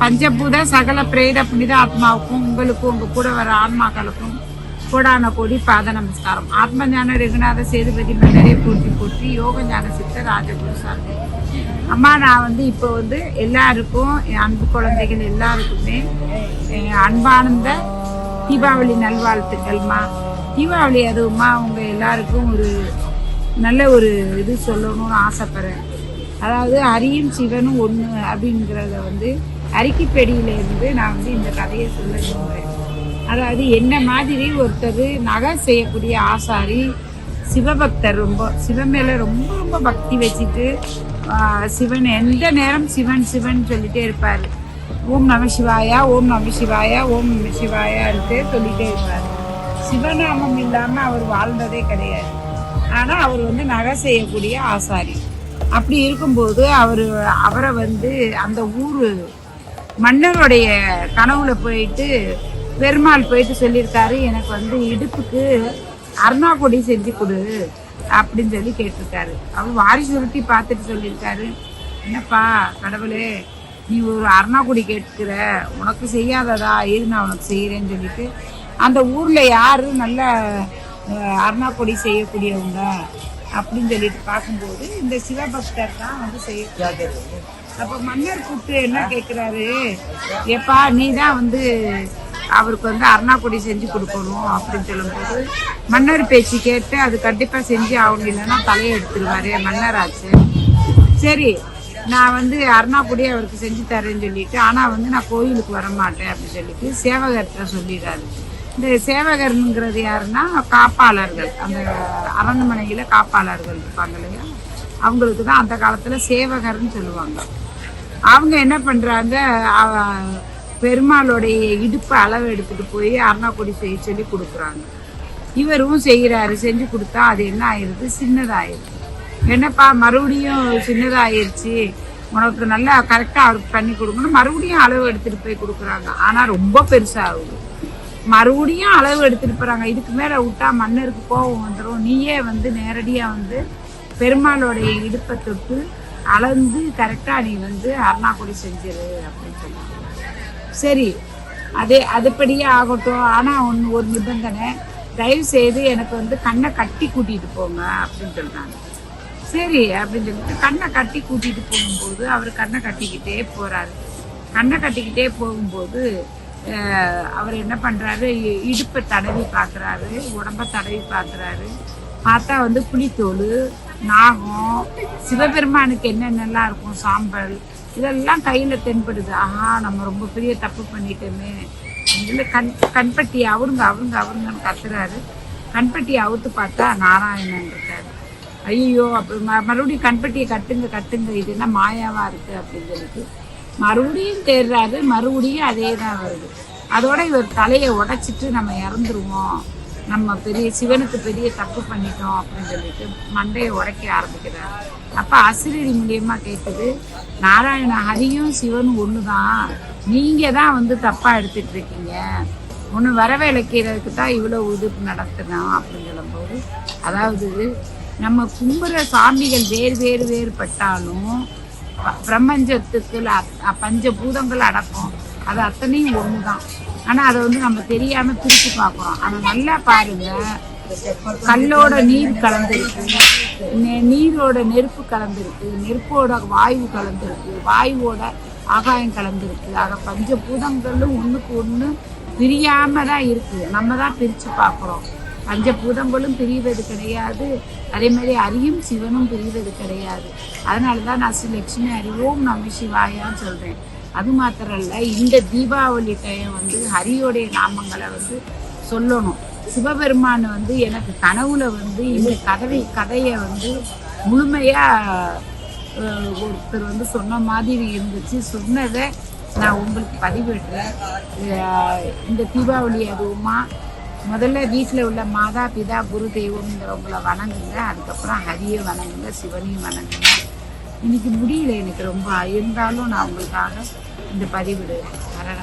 பஞ்சபூத சகல பிரேத புனித ஆத்மாவுக்கும் உங்களுக்கும் உங்க கூட வர ஆன்மாக்களுக்கும் கோடான கோடி பாத நமஸ்காரம். ஆத்ம ஞான ரகுநாத சேதுபதி மன்னரே போற்றி போற்றி யோக ஞான சித்த ராஜகுரு சாமி அம்மா நான் வந்து இப்போ வந்து எல்லாருக்கும் என் அன்பு குழந்தைகள் எல்லாருக்குமே என் அன்பானந்த தீபாவளி நல்வாழ்த்துக்கள்மா தீபாவளி அதுவுமா அவங்க எல்லாருக்கும் ஒரு நல்ல ஒரு இது சொல்லணும்னு ஆசைப்படுறேன். அதாவது ஹரியும் சிவனும் ஒன்று அப்படிங்கிறத வந்து அரிக்கிப்பெடியிலேருந்து நான் வந்து இந்த கதையை சொல்ல சொல்கிறேன் அதாவது என்ன மாதிரி ஒருத்தர் நகை செய்யக்கூடிய ஆசாரி சிவபக்தர் ரொம்ப சிவன் மேலே ரொம்ப ரொம்ப பக்தி வச்சுட்டு சிவன் எந்த நேரம் சிவன் சிவன் சொல்லிட்டே இருப்பார். ஓம் நம சிவாயா ஓம் நம சிவாயா ஓம் நம சிவாயான்ட்டு சொல்லிகிட்டே இருப்பார். சிவநாமம் இல்லாமல் அவர் வாழ்ந்ததே கிடையாது. ஆனால் அவர் வந்து நகை செய்யக்கூடிய ஆசாரி. அப்படி இருக்கும்போது அவர் அவரை வந்து அந்த ஊர் மன்னருடைய கனவுல போயிட்டு பெருமாள் போயிட்டு சொல்லியிருக்காரு எனக்கு வந்து இடுப்புக்கு அருணாக்கொடி செஞ்சு கொடு அப்படின்னு சொல்லி கேட்டிருக்காரு. அவர் வாரி சுருட்டி பார்த்துட்டு சொல்லியிருக்காரு என்னப்பா கடவுளே நீ ஒரு அருணாக்குடி கேட்கிற உனக்கு செய்யாததா? இரு நான் உனக்கு செய்கிறேன்னு சொல்லிட்டு அந்த ஊரில் யார் நல்ல அஹ், அருணாக்கொடி செய்யக்கூடியவங்க? அப்படின்னு சொல்லிட்டு பார்க்கும்போது இந்த சிவபக்தர் தான் வந்து செய்ய அப்ப மன்னர் கூப்பிட்டு என்ன கேக்குறாரு? ஏப்பா நீ தான் வந்து அவருக்கு வந்து அருணாக்குடி செஞ்சு கொடுக்கணும் அப்படின்னு சொல்லும்போது மன்னர் பேச்சு கேட்டு அது கண்டிப்பா செஞ்சு ஆகணும் இல்லைன்னா தலையை எடுத்துருவாரு மன்னராச்சு. சரி நான் வந்து அருணாக்குடி அவருக்கு செஞ்சு தரேன்னு சொல்லிட்டு ஆனா வந்து நான் கோயிலுக்கு வர மாட்டேன் அப்படின்னு சொல்லிட்டு சேவகர்கிட்ட சொல்லிடுறாரு. இந்த சேவகர்ங்கிறது யாருன்னா காப்பாளர்கள். அந்த அரண்மனையில் காப்பாளர்கள் இருப்பாங்க இல்லையா? அவங்களுக்கு தான் அந்த காலத்தில் சேவகர்னு சொல்லுவாங்க. அவங்க என்ன பண்ணுறாங்க பெருமாளுடைய இடுப்பு அளவு எடுத்துகிட்டு போய் அருணாக்குடி செய்ய சொல்லி கொடுக்குறாங்க. இவரும் செய்கிறாரு செஞ்சு கொடுத்தா அது என்ன ஆயிடுது சின்னதாயிருது. என்னப்பா மறுபடியும் சின்னதாயிருச்சு. உனக்கு நல்லா கரெக்டாக அவருக்கு பண்ணி கொடுக்கணும். மறுபடியும் அளவு எடுத்துகிட்டு போய் கொடுக்குறாங்க. ஆனால் ரொம்ப பெருசாகுது மறுபடியும் அளவு எடுத்துட்டு போறாங்க. இதுக்கு மேல விட்டா மன்னருக்கு கோபம் வந்துடும் நீயே வந்து நேரடியா வந்து பெருமாளுடைய இடுப்பை தொட்டு அளந்து கரெக்டா நீ வந்து அருணாக்குடி செஞ்சிரு அப்படின்னு சொன்னாங்க சரி அதே அதுபடியே ஆகட்டும். ஆனா ஒன்று ஒரு நிபந்தனை தயவு செய்து எனக்கு வந்து கண்ணை கட்டி கூட்டிட்டு போங்க அப்படின்னு சொல்றாங்க. சரி அப்படின்னு சொல்லிட்டு கண்ணை கட்டி கூட்டிட்டு போகும்போது அவர் கண்ணை கட்டிக்கிட்டே போறாரு. கண்ணை கட்டிக்கிட்டே போகும்போது அவர் என்ன பண்ணுறாரு இ- இடுப்பை தடவி பார்க்கறாரு உடம்பை தடவி பார்க்குறாரு. பார்த்தா வந்து புளித்தோல் நாகம் சிவபெருமானுக்கு என்னென்னலாம் இருக்கும் சாம்பல் இதெல்லாம் கையில் தென்படுது. ஆஹா நம்ம ரொம்ப பெரிய தப்பு பண்ணிட்டோமே. இதில் கண் கண்பட்டி அவருங்க அவருங்க அவருங்கன்னு கத்துறாரு. கண்பட்டி அவுத்து பார்த்தா நாராயணன் இருக்காரு. ஐயோ அப்படி ம- மறுபடியும் கண்பட்டியை கட்டுங்க கட்டுங்க இது என்ன மாயாவாக இருக்குது அப்படின்னு சொல்லிட்டு மறுபடியும் தேடுறாரு மறுபடியும் அதே தான் வருது. அதோட இவர் தலையை உடைச்சிட்டு நம்ம இறந்துருவோம். நம்ம பெரிய சிவனுக்கு பெரிய தப்பு பண்ணிட்டோம் அப்படின்னு சொல்லிட்டு மண்டையை உடைக்க ஆரம்பிக்கிறார். அப்போ அசிரடி மூலியமாக கேட்குது நாராயண ஹரியும் சிவனும் ஒன்று தான் நீங்கள் தான் வந்து தப்பாக எடுத்துகிட்டு இருக்கீங்க. ஒன்று வரவேலைக்கிறதுக்கு தான் இவ்வளோ உதிப்பு நடத்தினோம் அப்படின்னு சொல்லும்போது அதாவது நம்ம கும்புற சாமிகள் வேறு வேறு வேறுபட்டாலும் பிரபஞ்சத்துக்குள்ள பஞ்ச பஞ்சபூதங்கள் அடக்கும். அது அத்தனையும் ஒன்று தான் ஆனால் அதை வந்து நம்ம தெரியாமல் பிரித்து பார்க்குறோம். அதை நல்லா பாருங்க. கல்லோட நீர் கலந்துருக்கு. நெ- நீரோட நெருப்பு கலந்துருக்கு. நெருப்போட வாயு கலந்துருக்கு. வாயுவோட ஆகாயம் கலந்துருக்கு. ஆக பஞ்சபூதங்களும் ஒன்றுக்கு ஒன்று பிரியாமல் தான் இருக்குது நம்ம தான் பிரித்து பார்க்குறோம். பஞ்சபூதங்களும் பிரிவது கிடையாது. அதே மாதிரி அரியும் சிவனும் பிரிவது கிடையாது. அதனால தான் நான் ஸ்ரீ லட்சுமி அறிவோம் நம்ம சிவாயான்னு சொல்கிறேன் அது மாத்திரம் இல்லை இந்த தீபாவளி டைம் வந்து ஹரியோடைய நாமங்களை வந்து சொல்லணும். சிவபெருமான் வந்து எனக்கு கனவுல வந்து இந்த கதவை கதையை வந்து முழுமையா ஒருத்தர் வந்து சொன்ன மாதிரி இருந்துச்சு. சொன்னதை நான் உங்களுக்கு பதிவிடுறேன். இந்த தீபாவளி அதுவுமா முதல்ல வீட்டில் உள்ள மாதா பிதா குரு தெய்வம்ங்கிறவங்கள வணங்குங்க. அதுக்கப்புறம் ஹரியை வணங்குங்க சிவனையும் வணங்குங்க. இன்னைக்கு முடியல எனக்கு ரொம்ப. இருந்தாலும் நான் உங்களுக்காக இந்த பதிவிடுறேன் ஹரண